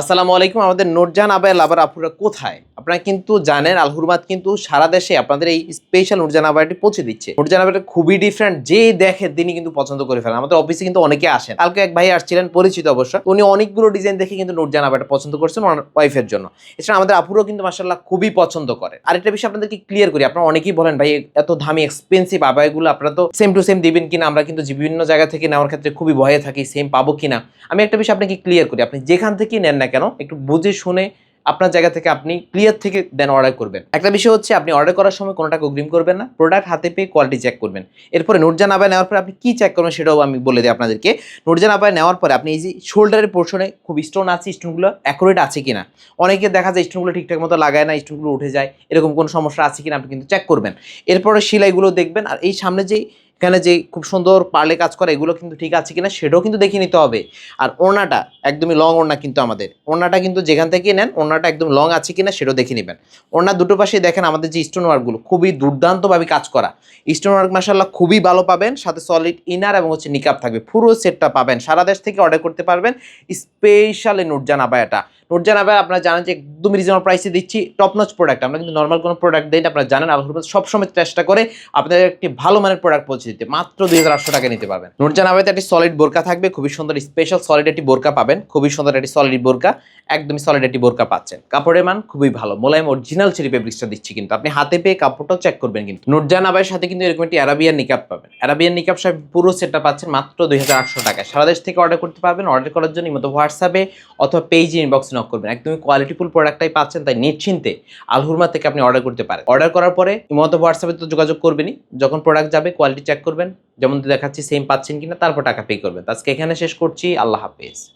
আসসালামু আলাইকুম, আমাদের নোটজান আবায় লাভার আপুরা কোথায়? আপনারা কিন্তু জানেন, আল হুরমাত কিন্তু সারা দেশে আপনাদের এই স্পেশাল নুরজান আবায়টি পৌঁছে দিচ্ছে। নুরজান আবায়টা খুবই ডিফারেন্ট যে দেখে তিনি কিন্তু পছন্দ করে ফেলেন। আমাদের অফিসে কিন্তু অনেকে আসেন। কালকে এক ভাই আসছিলেন, পরিচিত অবশ্য। উনি অনেকগুলো ডিজাইন দেখে কিন্তু নুরজান আবায়টা পছন্দ করছেন ওনার ওয়াইফের জন্য। এছাড়া আমাদের আপুরও কিন্তু মাসাল্লাহ খুবই পছন্দ করে। আর একটা বিষয় আপনাদেরকে ক্লিয়ার করি, আপনারা অনেকেই বলেন, ভাই, এত দামি এক্সপেন্সিভ আবায়গুলো আপনারা তো সেম টু সেম দিবেন কিনা? আমরা কিন্তু বিভিন্ন জায়গা থেকে নেওয়ার ক্ষেত্রে খুবই ভয়ে থাকি সেম পাবো কিনা? আমি একটা বিষয় আপনাকে ক্লিয়ার করি, আপনি যেখান থেকেই নেন না কেন, একটু বুঝে শুনে আপনার জায়গা থেকে আপনি ক্লিয়ার থেকে দেন অর্ডার করবেন। একটা বিষয় হচ্ছে, আপনি অর্ডার করার সময় কোনো টাকা অগ্রিম করবেন না প্রোডাক্ট হাতে পেয়ে কোয়ালিটি চেক করবেন। এরপরে নুরজান আবায় নেওয়ার পরে আপনি কি চেক করবেন সেটাও আমি বলে দিই আপনাদেরকে। নুরজান আবায় নেওয়ার পরে আপনি এই যে শোল্ডারের পোর্শনে খুব স্টোন আছে স্টোনগুলো অ্যাকুরেট আছে কিনা? অনেকে দেখা যায় স্টোনগুলো ঠিকঠাক মতো লাগায় না স্টোনগুলো উঠে যায়, এরকম কোনো সমস্যা আছে কিনা আপনি কিন্তু চেক করবেন। এরপরে সেলাইগুলো দেখবেন, আর এই সামনে যেই এখানে যে খুব সুন্দর পার্লে কাজ করে, এগুলো কিন্তু ঠিক আছে কিনা সেটাও কিন্তু দেখে নিতে হবে। আর ওড়নাটা একদমই লং ওড়না কিন্তু আমাদের। ওড়নাটা কিন্তু যেখান থেকে নেন, ওড়নাটা একদম লং আছে কিনা সেটাও দেখে নেবেন। ওড়না দুটো পাশে দেখেন আমাদের যে স্টোন ওয়ার্কগুলো খুবই দুর্দান্তভাবে কাজ করা। স্টোন ওয়ার্ক মাসাল্লাহ খুবই ভালো পাবেন, সাথে সলিড ইনার এবং হচ্ছে নিকাপ থাকবে। পুরো সেটটা পাবেন। সারা দেশ থেকে অর্ডার করতে পারবেন। স্পেশাল এই নুরজান আবায়াটা। নুরজান আবায়া আপনারা জানেন যে একদম রিজনেবল প্রাইসে দিচ্ছি টপ নচ প্রোডাক্ট আমরা কিন্তু নর্মাল কোনো প্রোডাক্ট দিই না, আপনারা জানেন, আলহামদুলিল্লাহ সবসময় চেষ্টা করে আপনাদের একটি ভালো মানের প্রোডাক্ট পৌঁছে দিতে মাত্র দুই হাজার আটশো টাকা নিতে পারবেন। নুরজান আবায়াতে একটি সলিড বোরকা থাকবে, খুবই সুন্দর স্পেশাল সলিড একটি বোরকা পাবেন, খুবই সুন্দর একটি সলিড বোরকা, একদমই সলিড একটি বোরকা পাচ্ছেন। কাপড়ের মান খুবই ভালো, মোলায়েম অরিজিনাল চেরি ফেব্রিক্সটা দিচ্ছি কিন্তু, আপনি হাতে পেয়ে কাপড়টাও চেক করবেন কিন্তু। নুরজান আবায়ের সাথে কিন্তু এরকম একটি অ্যারাবিয়ান নিকাপ পাবেন। অ্যারাবিয়ান নিকাপ সাহেব পুরো সেটটা পাচ্ছেন মাত্র দুই হাজার আটশো টাকায়। সারা দেশ থেকে অর্ডার করতে পারবেন অর্ডার করার জন্য মতো হোয়াটসঅ্যাপে অথবা পেজ ইনবক্সে নক করবেন। একদমই কোয়ালিটিফুল প্রোডাক্টটাই পাচ্ছেন, তাই নিশ্চিন্তে আলহুরমা থেকে আপনি অর্ডার করতে পারেন। অর্ডার করার পরে মতো হোয়াটসঅ্যাপে তো যোগাযোগ করবেনই, যখন প্রোডাক্ট যাবে কোয়ালিটি করবেন। যেমন দেখাচ্ছি সেম পাচ্ছেন কিনা, তারপর টাকা পে করবেন। আজকে এখানে শেষ করছি। আল্লাহ হাফেজ।